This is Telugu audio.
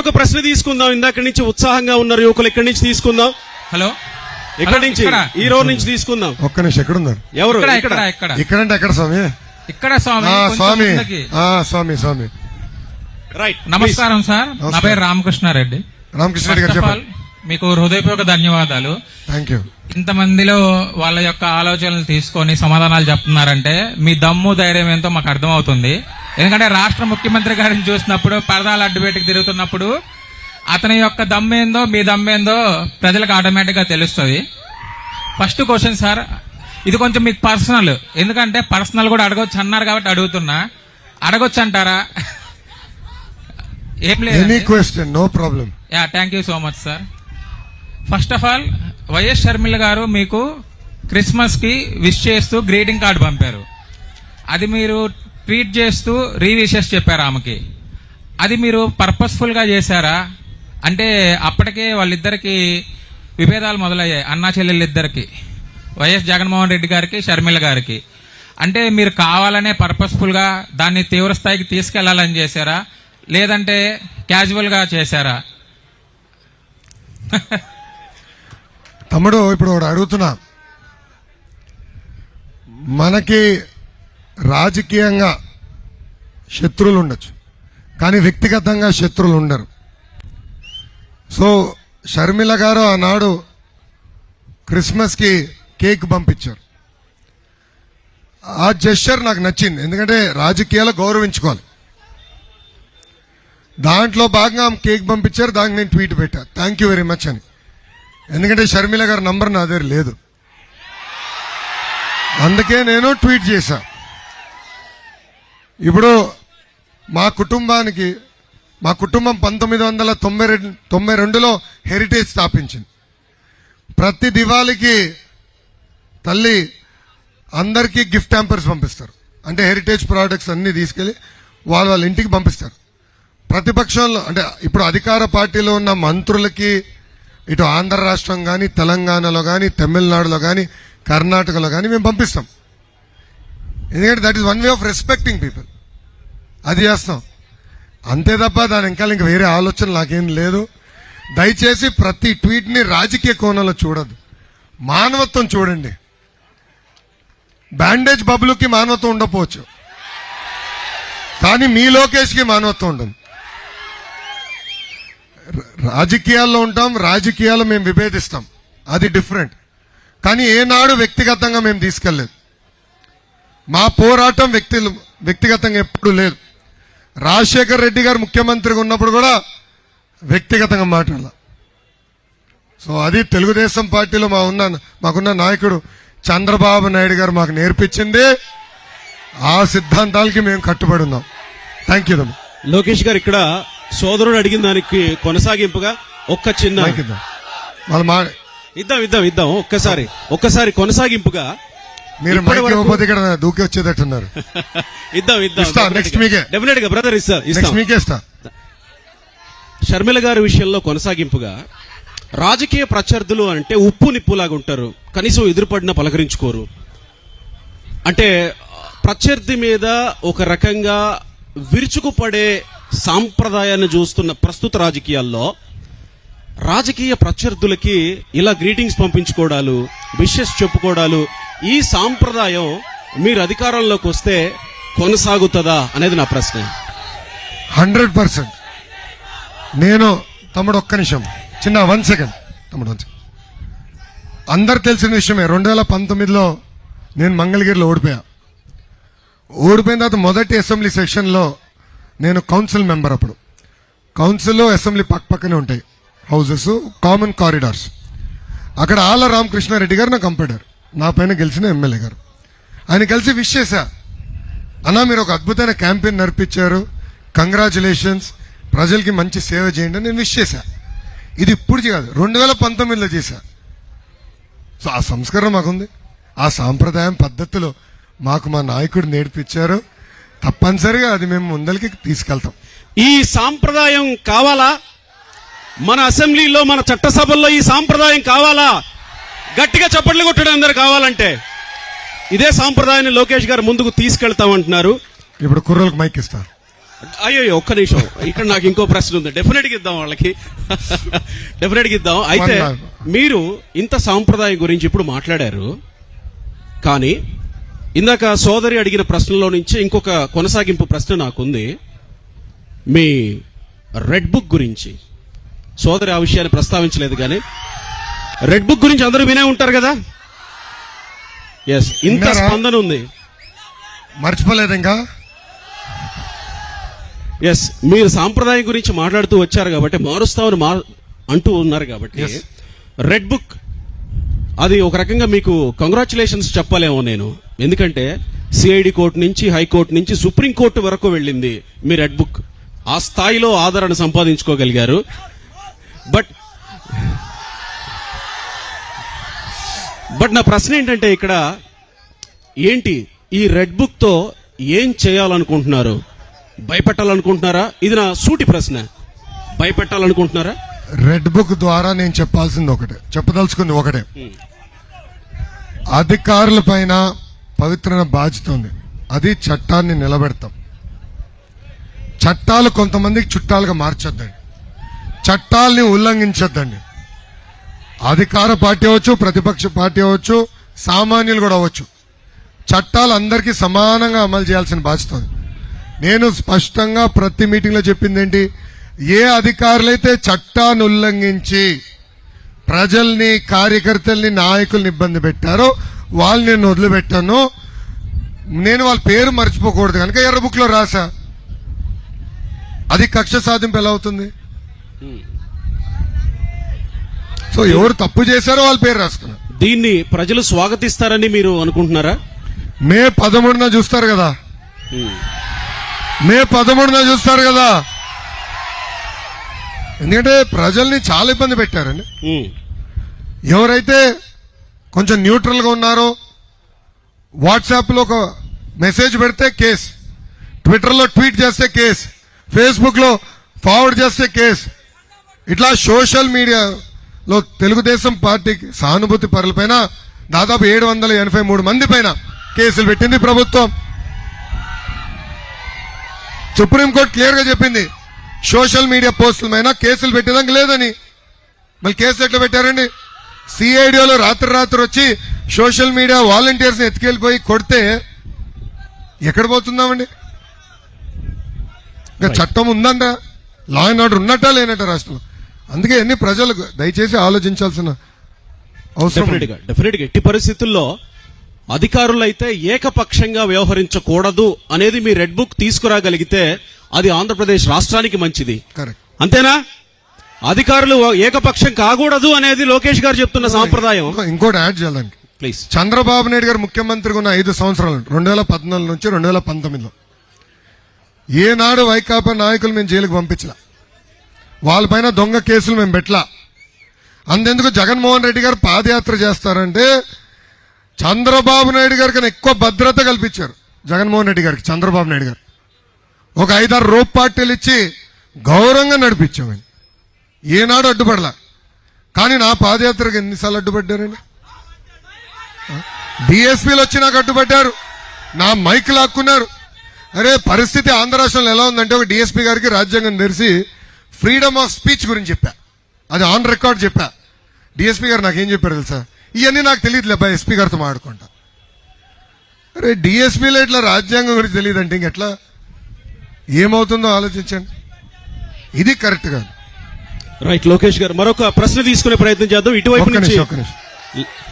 మరొక ప్రశ్న తీసుకుందాం. ఇందాక నుంచి ఉత్సాహంగా ఉన్నారు యువకులు. ఇక్కడి నుంచి తీసుకుందాం? హలో? ఇక్కడి నుంచి? ఇక్కడ. ఈ రోజు నుంచి తీసుకుందాం. ఒక్క నిమిషం ఎక్కడున్నారు? ఎవరు? ఇక్కడ ఇక్కడ. ఇక్కడ ఇక్కడ. ఇక్కడంటే ఎక్కడ స్వామి? ఇక్కడ స్వామి స్వామి. స్వామి స్వామి. రైట్ నమస్కారం సార్. నా. పేరు రామకృష్ణారెడ్డి. రామకృష్ణ రెడ్డి గారు ఫస్ట్ ఆఫ్ ఆల్ చెప్పండి మీకు హృదయపూర్వక ధన్యవాదాలు. థ్యాంక్ యూ ఇంతమందిలో వాళ్ళ యొక్క ఆలోచనలు తీసుకొని సమాధానాలు చెప్తున్నారంటే మీ దమ్ము ధైర్యం ఏంటో మాకు అర్థమవుతుంది. ఎందుకంటే రాష్ట్ర ముఖ్యమంత్రి గారిని చూసినప్పుడు పరదాలు అడ్డుబెట్టుకు తిరుగుతున్నప్పుడు అతని యొక్క దమ్మేందో మీ దమ్మేందో ప్రజలకు ఆటోమేటిక్గా తెలుస్తుంది. ఫస్ట్ క్వశ్చన్ సార్ ఇది కొంచెం మీకు పర్సనల్ ఎందుకంటే పర్సనల్ కూడా అడగొచ్చు అన్నారు కాబట్టి అడుగుతున్నా. అడగొచ్చు అంటారా? ఏం లేదు no problem yeah thank you so much sir first of all YS Sharmila garu మీకు క్రిస్మస్కి విష్ చేస్తూ గ్రీటింగ్ కార్డు పంపారు. అది మీరు ట్వీట్ చేస్తూ రీవిషెస్ చెప్పారు ఆమెకి. అది మీరు పర్పస్ఫుల్గా చేశారా? అంటే అప్పటికే వాళ్ళిద్దరికి విభేదాలు మొదలయ్యాయి. అన్నా చెల్లెళ్ళిద్దరికి. వైఎస్ జగన్మోహన్ రెడ్డి గారికి షర్మిల గారికి. అంటే మీరు కావాలనే పర్పస్ఫుల్గా దాన్ని తీవ్రస్థాయికి తీసుకెళ్ళాలని చేశారా? లేదంటే క్యాజువల్గా చేశారా? తమ్ముడు ఇప్పుడు ఒకటి అడుగుతున్నా. మనకి రాజకీయంగా శత్రువులు ఉండొచ్చు కానీ వ్యక్తిగతంగా శత్రువులు ఉండరు సో షర్మిల గారు ఆనాడు క్రిస్మస్కి కేక్ పంపించారు. ఆ జెస్చర్ నాకు నచ్చింది. ఎందుకంటే రాజకీయాలు గౌరవించుకోవాలి. దాంట్లో భాగంగా ఆమె కేక్ పంపించారు. దానికి నేను ట్వీట్ పెట్టా. థ్యాంక్ యూ వెరీ మచ్ అని. ఎందుకంటే షర్మిల గారి నంబర్ నా దగ్గర లేదు. అందుకే నేను ట్వీట్ చేశా. ఇప్పుడు మా కుటుంబానికి మా కుటుంబం పంతొమ్మిది వందల తొంభై రెండు తొంభై రెండులో హెరిటేజ్ స్థాపించింది. ప్రతి దివాళికి తల్లి అందరికీ గిఫ్ట్ హ్యాంపర్స్ పంపిస్తారు. అంటే హెరిటేజ్ ప్రోడక్ట్స్ అన్నీ తీసుకెళ్ళి వాళ్ళ వాళ్ళ ఇంటికి పంపిస్తారు. ప్రతిపక్షంలో అంటే ఇప్పుడు అధికార పార్టీలో ఉన్న మంత్రులకి ఇటు ఆంధ్ర రాష్ట్రం కానీ తెలంగాణలో కానీ తమిళనాడులో కానీ కర్ణాటకలో కానీ మేము పంపిస్తాం. ఎందుకంటే that is one way of respecting people అది చేస్తాం. అంతే తప్ప దాని ఇంకా ఇంక వేరే ఆలోచన నాకేం లేదు. దయచేసి ప్రతి ట్వీట్ని రాజకీయ కోణంలో చూడదు మానవత్వం చూడండి. బ్యాండేజ్ బబులుకి మానవత్వం ఉండకపోవచ్చు. కానీ మీ లోకేష్కి మానవత్వం ఉండదు. రాజకీయాల్లో ఉంటాం రాజకీయాలు మేము విభేదిస్తాం. అది డిఫరెంట్. కానీ ఏనాడు వ్యక్తిగతంగా మేము తీసుకెళ్ళేదు మా పోరాటం వ్యక్తి వ్యక్తిగతంగా ఎప్పుడు లేదు. రాజశేఖర్ రెడ్డి గారు ముఖ్యమంత్రిగా ఉన్నప్పుడు కూడా వ్యక్తిగతంగా మాట్లాడాల. సో అది తెలుగుదేశం పార్టీలో మా ఉన్న మాకున్న నాయకుడు చంద్రబాబు నాయుడు గారు మాకు నేర్పించింది. ఆ సిద్ధాంతాలకి మేము కట్టుబడి ఉన్నాం. థ్యాంక్ యూ లోకేష్ గారు ఇక్కడ సోదరుడు అడిగిన దానికి కొనసాగింపుగా ఒక్క చిన్న వాళ్ళు మా ఇద్దాం ఇద్దాం ఇద్దాం. ఒక్కసారి ఒక్కసారి కొనసాగింపుగా మీరు మైక్ ఇవ్వకపోతే ఇక్కడ దూకి వచ్చేటట్టున్నారు. ఇద్దాం ఇద్దాం ఇస్తా, next మీకే. డెఫినెట్గా బ్రదర్ ఇస్తా నెక్స్ట్ మీకే ఇస్తా. షర్మిల గారి విషయంలో కొనసాగింపుగా రాజకీయ ప్రత్యర్థులు అంటే ఉప్పు నిప్పులాగా ఉంటారు. కనీసం ఎదురుపడిన పలకరించుకోరు. అంటే ప్రత్యర్థి మీద ఒక రకంగా విరుచుకుపడే సాంప్రదాయాన్ని చూస్తున్న ప్రస్తుత రాజకీయాల్లో రాజకీయ ప్రత్యర్థులకి ఇలా గ్రీటింగ్స్ పంపించుకోవడాలు విషెస్ చెప్పుకోవడాలు ఈ సాంప్రదాయం మీరు అధికారంలోకి వస్తే కొనసాగుతుందా అనేది నా ప్రశ్న. Hundred percent. నేను తమ్ముడు ఒక్క నిమిషం. చిన్న వన్ సెకండ్. తమ్ముడు వన్ సెకండ్. అందరు తెలిసిన విషయమే. రెండు వేల పంతొమ్మిదిలో నేను మంగళగిరిలో ఓడిపోయా. ఓడిపోయిన తర్వాత మొదటి అసెంబ్లీ సెషన్లో నేను కౌన్సిల్ మెంబర్ అప్పుడు. కౌన్సిల్లో అసెంబ్లీ పక్క పక్కనే ఉంటాయి. Houses common corridors. అక్కడ ఆల రామకృష్ణారెడ్డి గారు నా కంపెడర్ నా పైన గెలిచిన ఎమ్మెల్యే గారు. ఆయన కలిసి విష్ చేశా. అన్నా మీరు ఒక అద్భుతమైన క్యాంపెయిన్ నడిపించారు. కంగ్రాచులేషన్స్ ప్రజలకి మంచి సేవ చేయండి అని నేను విష్ చేశా. ఇది ఇప్పుడు కాదు రెండు వేల పంతొమ్మిదిలో చేశా. సో ఆ సంస్కారం మాకుంది. ఆ సాంప్రదాయం పద్ధతులు మాకు మా నాయకుడు నేర్పించారు. తప్పనిసరిగా అది మేము ముందరికి తీసుకెళ్తాం. ఈ సాంప్రదాయం కావాలా? మన అసెంబ్లీలో మన చట్టసభల్లో ఈ సాంప్రదాయం కావాలా? గట్టిగా చప్పట్లు కొట్టడం అందరు కావాలంటే ఇదే సాంప్రదాయాన్ని లోకేష్ గారు ముందుకు తీసుకెళ్తామంటున్నారు. ఇప్పుడు కుర్రోళ్ళకి మైక్ ఇస్తా. అయ్యో ఒక్క నిమిషం. ఇక్కడ నాకు ఇంకో ప్రశ్న ఉంది. డెఫినెట్గా ఇద్దాం వాళ్ళకి. డెఫినెట్గా ఇద్దాం. అయితే. మీరు ఇంత సాంప్రదాయం గురించి ఇప్పుడు మాట్లాడారు. కానీ ఇందాక సోదరి అడిగిన ప్రశ్నలో నుంచి ఇంకొక కొనసాగింపు ప్రశ్న నాకుంది. మీ రెడ్ బుక్ గురించి. సోదరి ఆ విషయాన్ని ప్రస్తావించలేదు కానీ రెడ్ బుక్ గురించి అందరూ వినే ఉంటారు కదా? ఎస్ ఇంత? స్పందన ఉంది. మర్చిపోలేదు ఇంకా? ఎస్ మీరు సాంప్రదాయం గురించి మాట్లాడుతూ వచ్చారు కాబట్టి మారుస్తామని మా అంటూ ఉన్నారు కాబట్టి. రెడ్ బుక్ అది ఒక రకంగా మీకు కంగ్రాచులేషన్స్ చెప్పలేమో నేను. ఎందుకంటే సిఐడి కోర్టు నుంచి హైకోర్టు నుంచి సుప్రీం కోర్టు వరకు వెళ్ళింది మీ రెడ్ బుక్ ఆ స్థాయిలో ఆదరణ సంపాదించుకోగలిగారు. బట్ బట్ నా ప్రశ్న ఏంటంటే ఇక్కడ ఏంటి ఈ రెడ్ బుక్తో ఏం చేయాలనుకుంటున్నారు? భయపెట్టాలనుకుంటున్నారా? ఇది నా సూటి ప్రశ్న. భయపెట్టాలనుకుంటున్నారా? రెడ్ బుక్ ద్వారా నేను చెప్పాల్సింది ఒకటే. చెప్పదలుచుకుంది ఒకటే. అధికారుల పైన పవిత్రమైన బాధ్యత ఉంది. అది చట్టాన్ని నిలబెడతాం. చట్టాలు కొంతమందికి చుట్టాలుగా మార్చొద్దండి. చట్టాల్ని ఉల్లంఘించొద్దండి. అధికార పార్టీ అవ్వచ్చు ప్రతిపక్ష పార్టీ అవ్వచ్చు సామాన్యులు కూడా అవ్వచ్చు. చట్టాలు అందరికీ సమానంగా అమలు చేయాల్సిన బాధ్యత ఉంది. నేను స్పష్టంగా ప్రతి మీటింగ్లో చెప్పింది ఏంటి? ఏ అధికారులైతే చట్టాన్ని ఉల్లంఘించి ప్రజల్ని కార్యకర్తల్ని నాయకుల్ని ఇబ్బంది పెట్టారో వాళ్ళు నేను వదిలిపెట్టాను. నేను వాళ్ళ పేరు మర్చిపోకూడదు. కనుక ఎర్ర బుక్లో రాసా అది కక్ష సాధింపు ఎలా అవుతుంది? సో ఎవరు తప్పు చేశారో వాళ్ళ పేరు రాసుకున్నారు దీన్ని ప్రజలు స్వాగతిస్తారని మీరు అనుకుంటున్నారా? మే పదమూడున చూస్తారు కదా. మే పదమూడున చూస్తారు కదా. ఎందుకంటే ప్రజల్ని చాలా ఇబ్బంది పెట్టారండి. ఎవరైతే కొంచెం న్యూట్రల్గా ఉన్నారో వాట్సాప్లో ఒక మెసేజ్ పెడితే కేస్ ట్విట్టర్లో ట్వీట్ చేస్తే కేస్ ఫేస్బుక్లో ఫార్వర్డ్ చేస్తే కేస్ ఇట్లా సోషల్ మీడియాలో తెలుగుదేశం పార్టీకి సానుభూతి పరుల పైన దాదాపు ఏడు వందల ఎనభై మూడు మంది పైన కేసులు పెట్టింది ప్రభుత్వం. సుప్రీంకోర్టు క్లియర్గా చెప్పింది సోషల్ మీడియా పోస్టుల పైన కేసులు పెట్టేదానికి లేదని. మళ్ళీ కేసులు ఎట్లా పెట్టారండి? సిఐడిఓలో రాత్రి రాత్రి వచ్చి సోషల్ మీడియా వాలంటీర్స్ ఎత్తుకెళ్ళిపోయి కొడితే ఎక్కడ పోతున్నామండి? ఇంకా చట్టం ఉందంట లా అండ్ ఆర్డర్ ఉన్నట్టా లేనట్ట రాష్ట్రంలో? అందుకే అన్ని ప్రజలకు దయచేసి ఆలోచించాల్సిన అవసరం డెఫినెట్. గా ఎట్టి పరిస్థితుల్లో అధికారులైతే ఏకపక్షంగా వ్యవహరించకూడదు అనేది మీ రెడ్ బుక్ తీసుకురాగలిగితే అది ఆంధ్రప్రదేశ్ రాష్ట్రానికి మంచిది. కరెక్ట్ అంతేనా? అధికారులు ఏకపక్షం కాకూడదు అనేది లోకేష్ గారు చెప్తున్న సాంప్రదాయం. ఇంకో- ఇంకోటి యాడ్ చేయాలండి. ప్లీజ్ చంద్రబాబు నాయుడు గారు ముఖ్యమంత్రిగా ఉన్న ఐదు సంవత్సరాలు రెండు వేల పద్నాలుగు నుంచి రెండు వేల పంతొమ్మిదిలో. ఏనాడు వైకాపా నాయకులు మేము జైలుకు పంపించలా. వాళ్ళపైన దొంగ కేసులు మేము పెట్టలా. అంతెందుకు జగన్మోహన్ రెడ్డి గారు పాదయాత్ర చేస్తారంటే చంద్రబాబు నాయుడు గారి కన్నా ఎక్కువ భద్రత కల్పించారు జగన్మోహన్ రెడ్డి గారికి చంద్రబాబు నాయుడు గారు. ఒక ఐదారు రోప్ పార్టీలు ఇచ్చి గౌరవంగా నడిపించామని ఏనాడు అడ్డుపడలా. కానీ నా పాదయాత్రకు ఎన్నిసార్లు అడ్డుపడ్డారండి? డిఎస్పీలు వచ్చి నాకు అడ్డుపడ్డారు. నా మైక్ లాక్కున్నారు. అరే పరిస్థితి ఆంధ్ర రాష్ట్రంలో ఎలా ఉందంటే ఒక డిఎస్పీ గారికి రాజ్యాంగం తెరిసి ఫ్రీడమ్ ఆఫ్ స్పీచ్ గురించి చెప్పా. అది ఆన్ రికార్డ్ చెప్పా. డిఎస్పీ గారు నాకేం చెప్పారు తెలుసా? ఇవన్నీ నాకు తెలియదులే అబ్బాయి ఎస్పీ గారితో మాట్లాడుకుంటా. అరే డిఎస్పీలో ఇట్లా రాజ్యాంగం గురించి తెలియదంటే ఇంకెట్లా ఏమవుతుందో ఆలోచించండి. ఇది కరెక్ట్ కాదు. రైట్ లోకేష్ గారు మరొక ప్రశ్న తీసుకునే ప్రయత్నం చేద్దాం. ఇటువైపు నుంచి